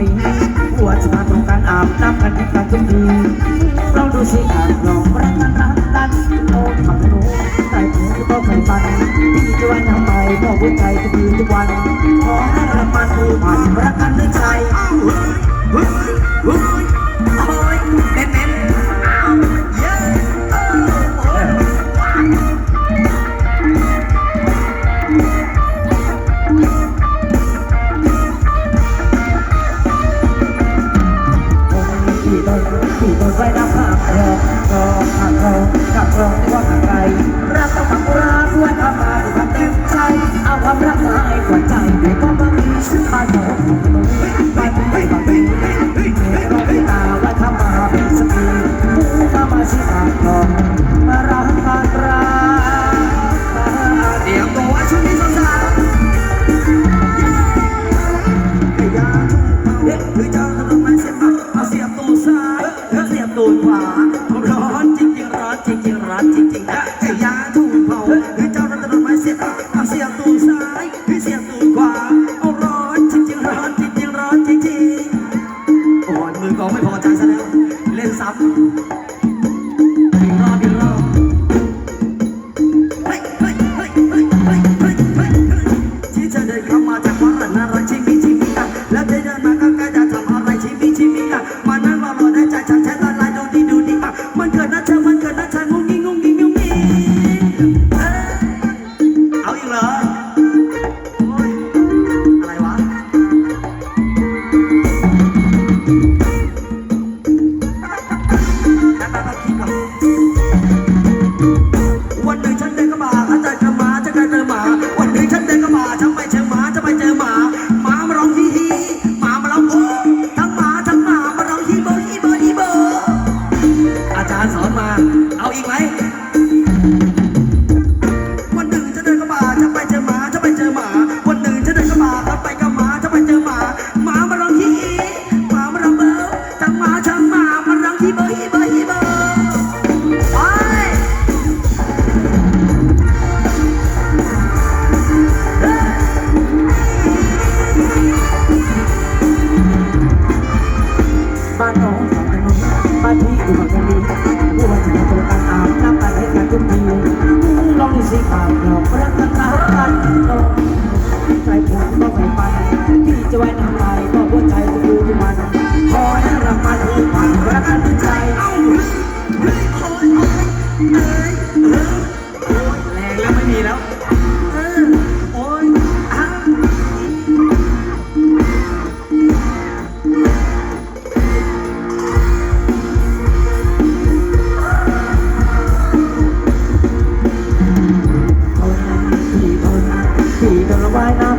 นี้หัวชาตรงกันอาบน้ำกันให้กันทุกทีเราดูสิอาบลองรักกันรักกันโอ้ทำรู้ใจผมที่ต้องเคยฝันที่จะไว้ทำไมบอกหัวใจทุกคืนทุกวันขอให้รักมันผูกพันรักกันด้วยใจ ขี่ตนไว้ดับข้างรองรองข้างรองกับรองที่ว่าข้างไกลรักต้อง ผาผร้อนจริงจริงร้อนจริงจริงร้อนจริงจริงไะยาทุ่งเผาหรืเจ้ารัตนไม้เสียบเอาเสียตูนซ้ายพี่เสียตูนขวาเอาร้อนจริงจริงร้อนจริงจริงร้อนจริงจริงอ่อนมือก็ไม่พอใจซะแล้ว เล่นซ้ำ bơi แรงแล้วไม่มีแล้ว เออ โอ้ยอ้าวที่ทนที่ทนว่ายน้